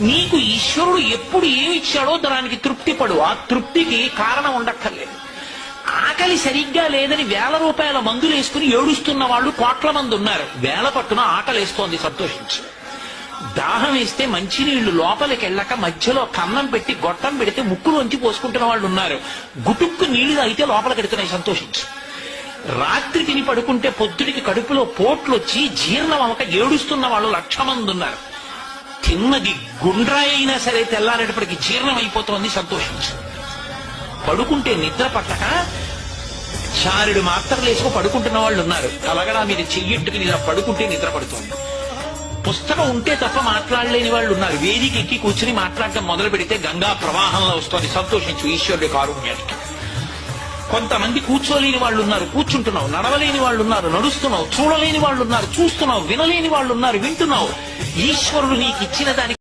నీకు ఈశ్వరుడు ఎప్పుడు ఏమిచ్చాడో దానికి తృప్తి పడు. ఆ తృప్తికి కారణం ఉండక్కర్లేదు. ఆకలి సరిగ్గా లేదని వేల రూపాయల మందులు వేసుకుని ఏడుస్తున్న వాళ్ళు కోట్ల మంది ఉన్నారు. వేల పట్టున ఆకలి వేస్తోంది సంతోషించి. దాహం వేస్తే మంచినీళ్ళు లోపలికి వెళ్ళక మధ్యలో కన్నం పెట్టి గొట్టం పెడితే ముక్కులోంచి పోసుకుంటున్న వాళ్ళు ఉన్నారు. గుటుక్కు నీళ్ళు అయితే లోపలికి పెడుతున్నాయి సంతోషించు. రాత్రి తిని పడుకుంటే పొద్దుడికి కడుపులో పోట్లు వచ్చి జీర్ణం అవక ఏడుస్తున్న వాళ్ళు లక్ష మంది ఉన్నారు. తిన్నది గుండ్రాయి అయినా సరే తెల్లారేటప్పటికి జీర్ణం అయిపోతోంది సంతోషించు పడుకుంటే నిద్ర పట్టక చారుడు మాత్రలు వేసుకు పడుకుంటున్న వాళ్ళు ఉన్నారు. కలగడా మీరు చెయ్యట్టుకుని నిద్ర పడుకుంటే నిద్ర పడుతుంది. పుస్తకం ఉంటే తప్ప మాట్లాడలేని వాళ్ళు ఉన్నారు. వేదిక ఎక్కి కూర్చుని మాట్లాడటం మొదలు పెడితే గంగా ప్రవాహంలో వస్తుంది. సంతోషించు ఈశ్వరుడి కారుణ్యానికి. కొంతమంది కూర్చోలేని వాళ్ళు ఉన్నారు. కూర్చుంటున్నావు నడవలేని వాళ్ళు ఉన్నారు నడుస్తున్నావు చూడలేని వాళ్ళు ఉన్నారు చూస్తున్నావు వినలేని వాళ్ళు ఉన్నారు వింటున్నావు. ఈశ్వరుడు నీకు ఇచ్చిన దానికి